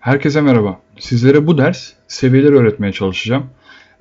Herkese merhaba. Sizlere bu ders seviyeler öğretmeye çalışacağım.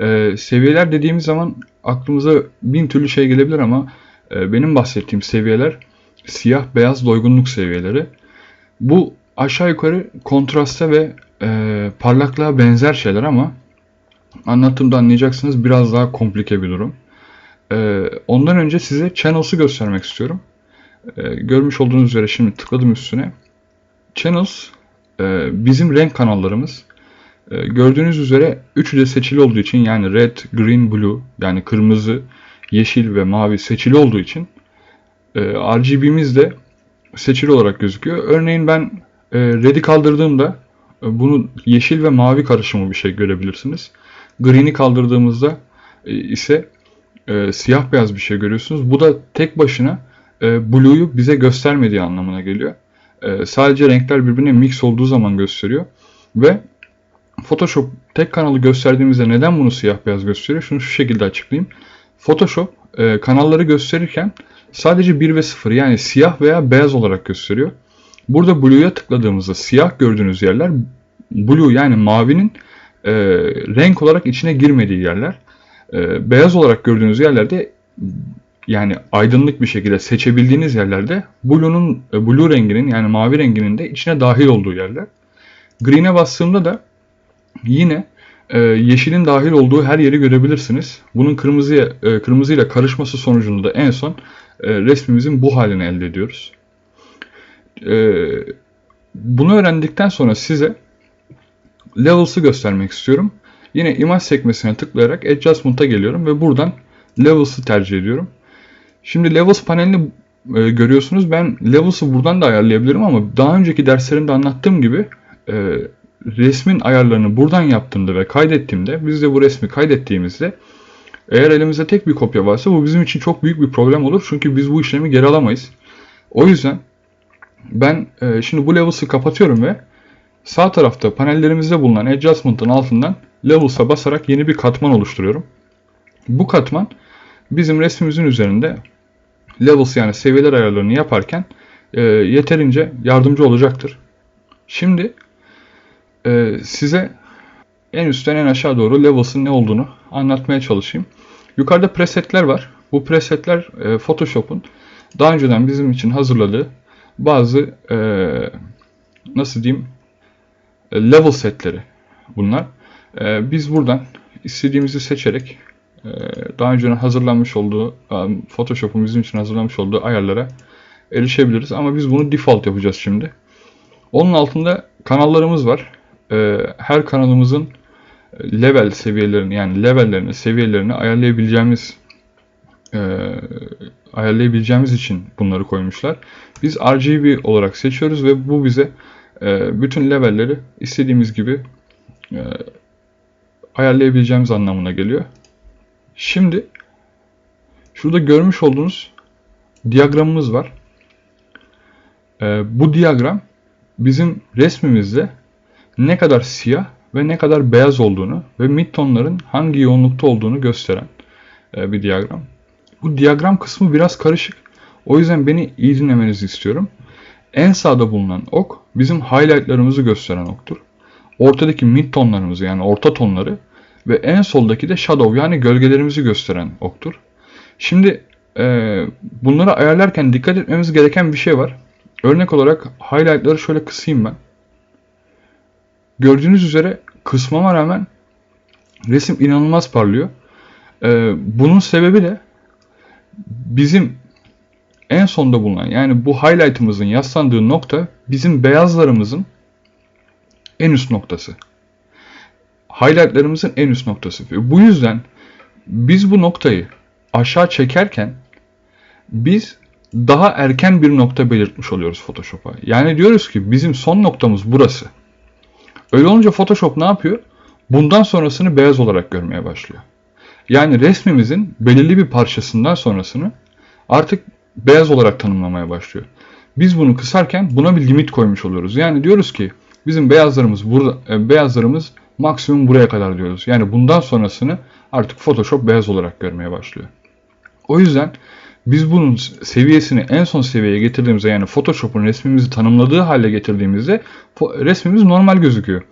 Ee, seviyeler dediğimiz zaman aklımıza bin türlü şey gelebilir ama e, benim bahsettiğim seviyeler siyah beyaz doygunluk seviyeleri. Bu aşağı yukarı kontrasta ve e, parlaklığa benzer şeyler ama anlattığımda anlayacaksınız biraz daha komplike bir durum. Ee, ondan önce size channels'ı göstermek istiyorum. Ee, görmüş olduğunuz üzere şimdi tıkladım üstüne. Channels e, bizim renk kanallarımız. E, gördüğünüz üzere üçü de seçili olduğu için yani red, green, blue yani kırmızı, yeşil ve mavi seçili olduğu için e, RGB'miz de seçili olarak gözüküyor. Örneğin ben e, red'i kaldırdığımda bunu yeşil ve mavi karışımı bir şey görebilirsiniz. Green'i kaldırdığımızda ise siyah beyaz bir şey görüyorsunuz. Bu da tek başına e, blue'yu bize göstermediği anlamına geliyor. E, sadece renkler birbirine mix olduğu zaman gösteriyor. Ve Photoshop tek kanalı gösterdiğimizde neden bunu siyah beyaz gösteriyor? Şunu şu şekilde açıklayayım. Photoshop e, kanalları gösterirken sadece 1 ve 0 yani siyah veya beyaz olarak gösteriyor. Burada Blue'ya tıkladığımızda siyah gördüğünüz yerler Blue yani mavinin e, renk olarak içine girmediği yerler. E, beyaz olarak gördüğünüz yerlerde yani aydınlık bir şekilde seçebildiğiniz yerlerde Blue'nun e, Blue renginin yani mavi renginin de içine dahil olduğu yerler. Green'e bastığımda da yine e, yeşilin dahil olduğu her yeri görebilirsiniz. Bunun kırmızıya e, kırmızıyla karışması sonucunda da en son e, resmimizin bu halini elde ediyoruz. E, bunu öğrendikten sonra size levels'ı göstermek istiyorum. Yine imaj sekmesine tıklayarak adjustment'a geliyorum ve buradan levels'ı tercih ediyorum. Şimdi levels panelini e, görüyorsunuz. Ben levels'ı buradan da ayarlayabilirim ama daha önceki derslerimde anlattığım gibi e, resmin ayarlarını buradan yaptığımda ve kaydettiğimde biz de bu resmi kaydettiğimizde eğer elimizde tek bir kopya varsa bu bizim için çok büyük bir problem olur. Çünkü biz bu işlemi geri alamayız. O yüzden ben e, şimdi bu levels'ı kapatıyorum ve sağ tarafta panellerimizde bulunan adjustment'ın altından levels'a basarak yeni bir katman oluşturuyorum. Bu katman bizim resmimizin üzerinde levels yani seviyeler ayarlarını yaparken e, yeterince yardımcı olacaktır. Şimdi e, size en üstten en aşağı doğru levels'ın ne olduğunu anlatmaya çalışayım. Yukarıda presetler var. Bu presetler e, Photoshop'un daha önceden bizim için hazırladığı bazı e, nasıl diyeyim e, level setleri bunlar. E, biz buradan istediğimizi seçerek daha önceden hazırlanmış olduğu e, Photoshop'un bizim için hazırlamış olduğu ayarlara erişebiliriz. Ama biz bunu default yapacağız şimdi. Onun altında kanallarımız var. E, her kanalımızın level seviyelerini yani levellerini, seviyelerini ayarlayabileceğimiz ayarlayabileceğimiz için bunları koymuşlar. Biz RGB olarak seçiyoruz ve bu bize bütün levelleri istediğimiz gibi ayarlayabileceğimiz anlamına geliyor. Şimdi şurada görmüş olduğunuz diyagramımız var. Ee, bu diyagram bizim resmimizde ne kadar siyah ve ne kadar beyaz olduğunu ve midtonların hangi yoğunlukta olduğunu gösteren e, bir diyagram. Bu diyagram kısmı biraz karışık. O yüzden beni iyi dinlemenizi istiyorum. En sağda bulunan ok bizim highlightlarımızı gösteren oktur. Ortadaki midtonlarımızı yani orta tonları ve en soldaki de shadow yani gölgelerimizi gösteren oktur. Şimdi e, bunları ayarlarken dikkat etmemiz gereken bir şey var. Örnek olarak highlightları şöyle kısayım ben. Gördüğünüz üzere kısmama rağmen resim inanılmaz parlıyor. E, bunun sebebi de bizim en sonda bulunan yani bu highlight'ımızın yaslandığı nokta bizim beyazlarımızın en üst noktası highlightlarımızın en üst noktası. Bu yüzden biz bu noktayı aşağı çekerken biz daha erken bir nokta belirtmiş oluyoruz Photoshop'a. Yani diyoruz ki bizim son noktamız burası. Öyle olunca Photoshop ne yapıyor? Bundan sonrasını beyaz olarak görmeye başlıyor. Yani resmimizin belirli bir parçasından sonrasını artık beyaz olarak tanımlamaya başlıyor. Biz bunu kısarken buna bir limit koymuş oluyoruz. Yani diyoruz ki bizim beyazlarımız burada e, beyazlarımız maksimum buraya kadar diyoruz. Yani bundan sonrasını artık Photoshop beyaz olarak görmeye başlıyor. O yüzden Biz bunun seviyesini en son seviyeye getirdiğimizde yani Photoshop'un resmimizi tanımladığı hale getirdiğimizde resmimiz normal gözüküyor.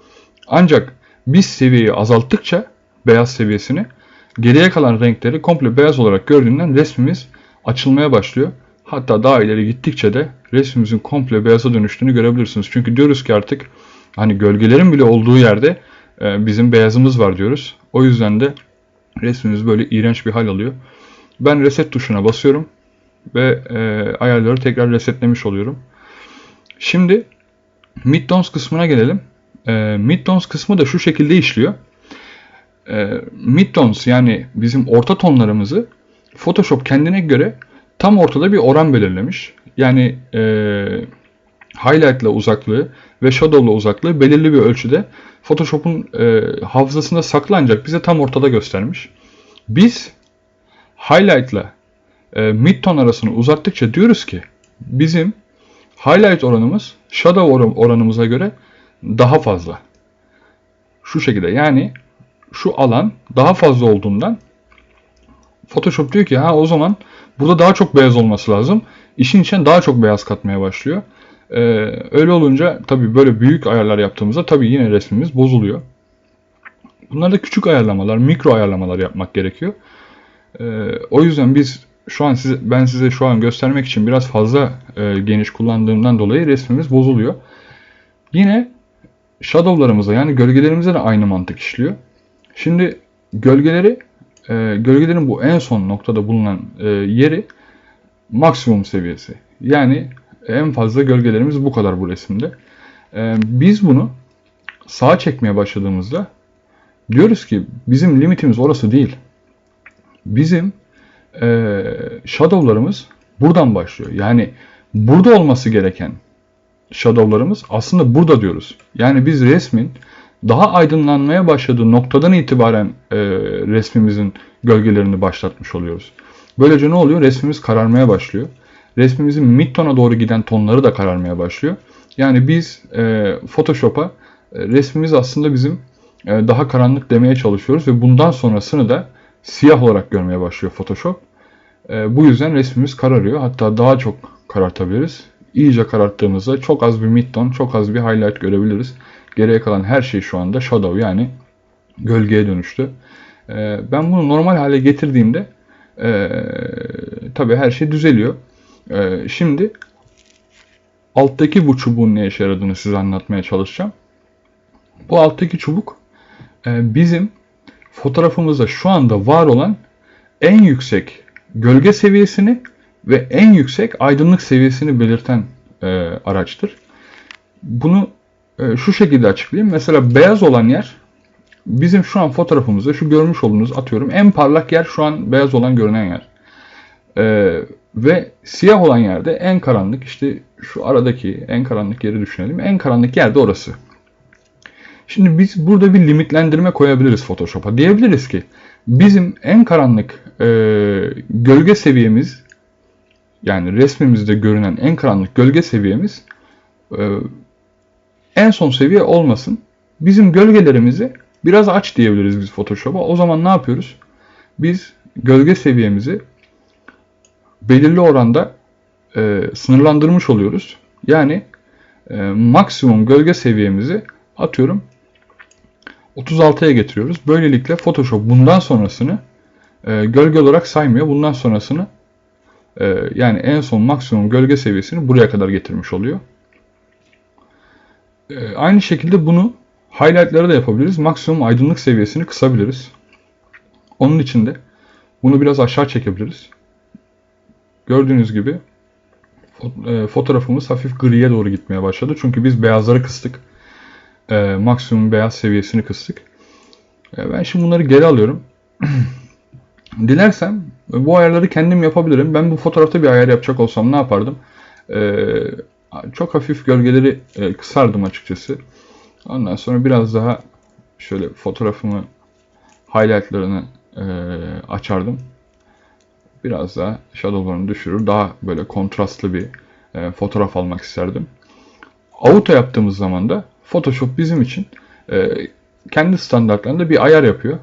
Ancak biz seviyeyi azalttıkça beyaz seviyesini geriye kalan renkleri komple beyaz olarak gördüğünden resmimiz açılmaya başlıyor. Hatta daha ileri gittikçe de resmimizin komple beyaza dönüştüğünü görebilirsiniz. Çünkü diyoruz ki artık hani gölgelerin bile olduğu yerde e, bizim beyazımız var diyoruz. O yüzden de resmimiz böyle iğrenç bir hal alıyor. Ben reset tuşuna basıyorum ve e, ayarları tekrar resetlemiş oluyorum. Şimdi midtones kısmına gelelim. E, midtones kısmı da şu şekilde işliyor. E, midtones yani bizim orta tonlarımızı Photoshop kendine göre tam ortada bir oran belirlemiş. Yani e, highlight ile uzaklığı ve shadow ile uzaklığı belirli bir ölçüde Photoshop'un e, hafızasında saklanacak bize tam ortada göstermiş. Biz highlight ile e, midtone arasını uzattıkça diyoruz ki bizim highlight oranımız shadow oran- oranımıza göre daha fazla. Şu şekilde yani şu alan daha fazla olduğundan Photoshop diyor ki ha o zaman burada daha çok beyaz olması lazım. İşin içine daha çok beyaz katmaya başlıyor. Ee, öyle olunca tabii böyle büyük ayarlar yaptığımızda tabii yine resmimiz bozuluyor. Bunlar da küçük ayarlamalar, mikro ayarlamalar yapmak gerekiyor. Ee, o yüzden biz şu an size, ben size şu an göstermek için biraz fazla e, geniş kullandığımdan dolayı resmimiz bozuluyor. Yine shadowlarımıza yani gölgelerimize de aynı mantık işliyor. Şimdi gölgeleri e, gölgelerin bu en son noktada bulunan e, yeri maksimum seviyesi. Yani en fazla gölgelerimiz bu kadar bu resimde. E, biz bunu sağa çekmeye başladığımızda diyoruz ki bizim limitimiz orası değil. Bizim e, shadowlarımız buradan başlıyor. Yani burada olması gereken shadowlarımız aslında burada diyoruz. Yani biz resmin daha aydınlanmaya başladığı noktadan itibaren e, resmimizin gölgelerini başlatmış oluyoruz. Böylece ne oluyor? Resmimiz kararmaya başlıyor. Resmimizin midtona doğru giden tonları da kararmaya başlıyor. Yani biz e, Photoshop'a e, resmimiz aslında bizim e, daha karanlık demeye çalışıyoruz ve bundan sonrasını da siyah olarak görmeye başlıyor Photoshop. E, bu yüzden resmimiz kararıyor. Hatta daha çok karartabiliriz. İyice kararttığımızda çok az bir midtone, çok az bir highlight görebiliriz. Geriye kalan her şey şu anda shadow yani gölgeye dönüştü. E, ben bunu normal hale getirdiğimde e, tabii her şey düzeliyor. E, şimdi alttaki bu çubuğun ne işe yaradığını size anlatmaya çalışacağım. Bu alttaki çubuk e, bizim fotoğrafımızda şu anda var olan en yüksek gölge seviyesini ve en yüksek aydınlık seviyesini belirten e, araçtır. Bunu e, şu şekilde açıklayayım. Mesela beyaz olan yer bizim şu an fotoğrafımızda şu görmüş olduğunuz atıyorum en parlak yer şu an beyaz olan görünen yer. E, ve siyah olan yerde en karanlık işte şu aradaki en karanlık yeri düşünelim. En karanlık yer de orası. Şimdi biz burada bir limitlendirme koyabiliriz Photoshop'a. Diyebiliriz ki bizim en karanlık e, gölge seviyemiz yani resmimizde görünen en karanlık gölge seviyemiz e, en son seviye olmasın. Bizim gölgelerimizi biraz aç diyebiliriz biz Photoshop'a. O zaman ne yapıyoruz? Biz gölge seviyemizi belirli oranda e, sınırlandırmış oluyoruz. Yani e, maksimum gölge seviyemizi atıyorum 36'ya getiriyoruz. Böylelikle Photoshop bundan sonrasını e, gölge olarak saymıyor. Bundan sonrasını e, yani en son maksimum gölge seviyesini buraya kadar getirmiş oluyor. E, aynı şekilde bunu highlightlara da yapabiliriz. Maksimum aydınlık seviyesini kısabiliriz. Onun için de bunu biraz aşağı çekebiliriz. Gördüğünüz gibi e, fotoğrafımız hafif griye doğru gitmeye başladı. Çünkü biz beyazları kıstık. E, maksimum beyaz seviyesini kıstık. E, ben şimdi bunları geri alıyorum. Dilersem bu ayarları kendim yapabilirim. Ben bu fotoğrafta bir ayar yapacak olsam ne yapardım? E, çok hafif gölgeleri e, kısardım açıkçası. Ondan sonra biraz daha şöyle fotoğrafımı highlightlarını e, açardım. Biraz daha shadowlarını düşürür. Daha böyle kontrastlı bir e, fotoğraf almak isterdim. Auto yaptığımız zaman da Photoshop bizim için e, kendi standartlarında bir ayar yapıyor.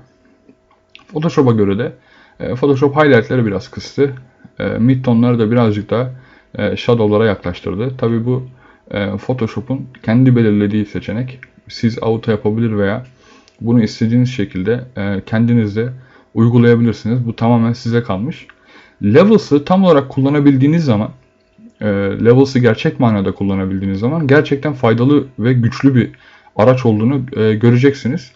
Photoshop'a göre de e, Photoshop highlight'ları biraz kıstı. e, midtone'ları da birazcık daha e, shadow'lara yaklaştırdı. Tabi bu e, Photoshop'un kendi belirlediği seçenek. Siz auto yapabilir veya bunu istediğiniz şekilde e, kendiniz uygulayabilirsiniz. Bu tamamen size kalmış. Levels'ı tam olarak kullanabildiğiniz zaman e, Levels'ı gerçek manada kullanabildiğiniz zaman gerçekten faydalı ve güçlü bir araç olduğunu e, göreceksiniz.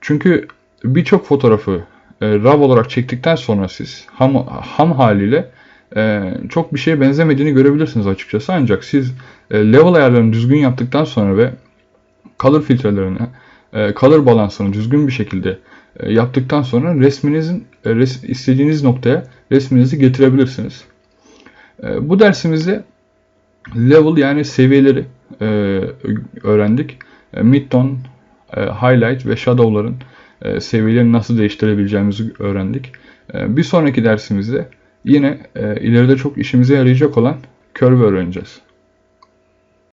Çünkü birçok fotoğrafı e, RAW olarak çektikten sonra siz ham, ham haliyle e, çok bir şeye benzemediğini görebilirsiniz açıkçası. Ancak siz e, level ayarlarını düzgün yaptıktan sonra ve color filtrelerini, e, color balansını düzgün bir şekilde e, yaptıktan sonra resminizin e, res, istediğiniz noktaya resminizi getirebilirsiniz. E, bu dersimizde level yani seviyeleri e, öğrendik. E, midtone, e, highlight ve shadow'ların e, seviyelerini nasıl değiştirebileceğimizi öğrendik. E, bir sonraki dersimizde yine e, ileride çok işimize yarayacak olan curve öğreneceğiz.